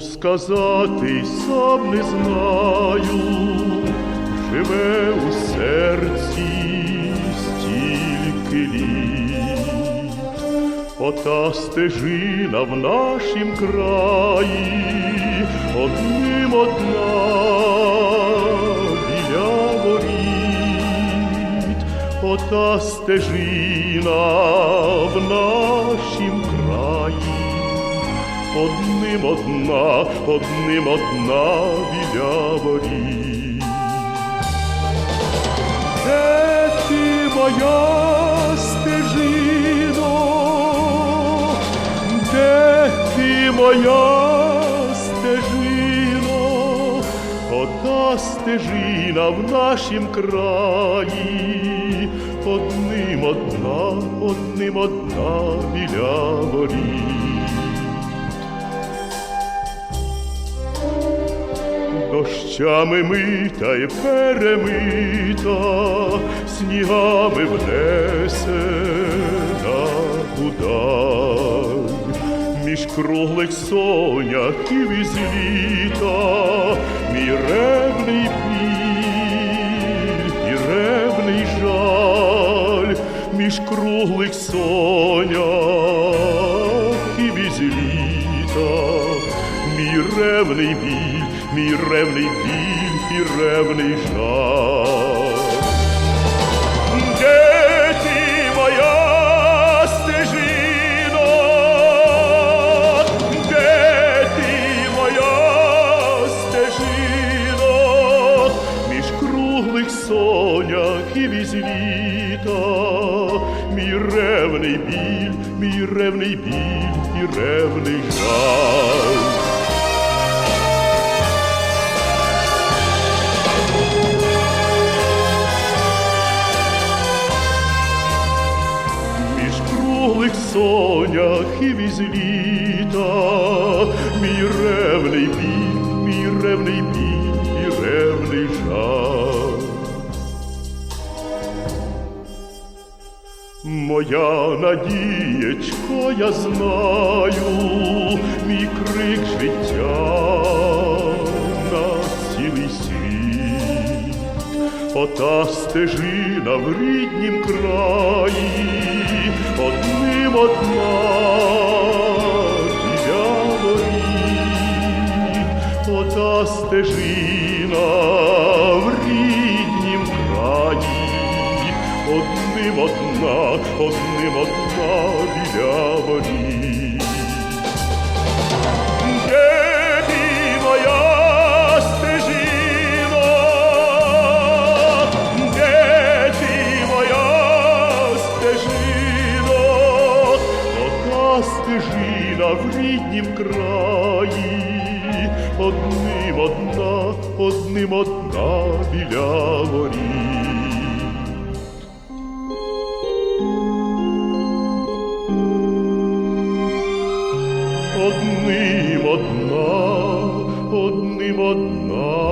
сказати сам не знаю, живе у серці стільки літ. Ота стежина в нашім краї, одним одна біля воріт, ота стежина в нашім краї, одним одна, одним одна біля воріт. Де ти моя стежино? Де ти моя стежино? Ота стежина в нашім краї, одним одна, одним одна біля воріт. Дощами мита й перемита, снігами внесена удаль, між круглих соняків із літа, мій ревний біль і ревний жаль, між круглих соняків із літа мій ревний біль, мій ревний біль і ревний жаль. Де моя стежино? Де моя стежино? Між круглих соняків із літа, мій ревний біль, мій ревний біль і ревний жаль. Круглих соняків із літа, мій ревний біль, мій ревний біль і ревний жаль. Моя надієчко, я знаю, мій крик життя на цілий світ. Ота стежина в ріднім краї, одним одна біля воріт. Ота стежина в ріднім краї, одним одна, одним одна біля воріт. Ріднім краї, одним одна, одним одна біля воріт. одним одна, одним одна